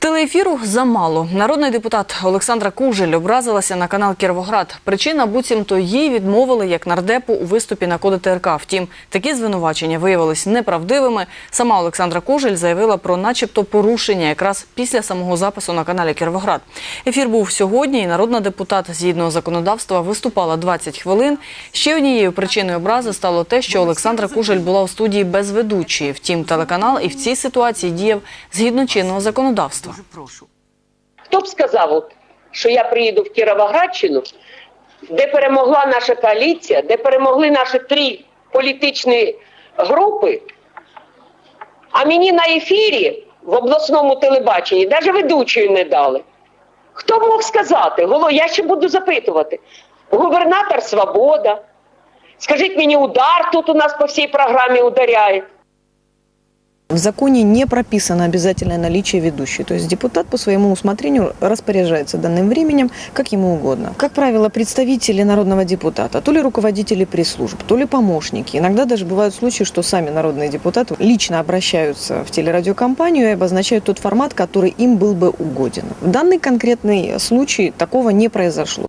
Телеефіру замало. Народний депутат Олександра Кужель образилася на канал Кіровоград. Причина буцімто їй відмовили як нардепу у виступі на коди ТРК. Втім, такі звинувачення виявились неправдивими. Сама Олександра Кужель заявила про начебто порушення якраз після самого запису на каналі Кіровоград. Ефір був сьогодні, і народна депутат згідно законодавства виступала 20 хвилин. Ще однією причиною образи стало те, що Олександра Кужель була у студії без ведучої. Втім, телеканал і в цій ситуації діяв згідно чинного законодавства. Хто б сказав, от, що я приїду в Кіровоградщину, де перемогла наша коаліція, де перемогли наші три політичні групи, а мені на ефірі в обласному телебаченні навіть ведучої не дали. Хто мог сказати? Голо, я ще буду запитувати. Губернатор Свобода. Скажіть мені, удар тут у нас по всій програмі ударяє. В законе не прописано обязательное наличие ведущей. То есть депутат по своему усмотрению распоряжается данным временем, как ему угодно. Как правило, представители народного депутата, то ли руководители пресс-служб, то ли помощники. Иногда даже бывают случаи, что сами народные депутаты лично обращаются в телерадиокомпанию и обозначают тот формат, который им был бы угоден. В данный конкретный случай такого не произошло.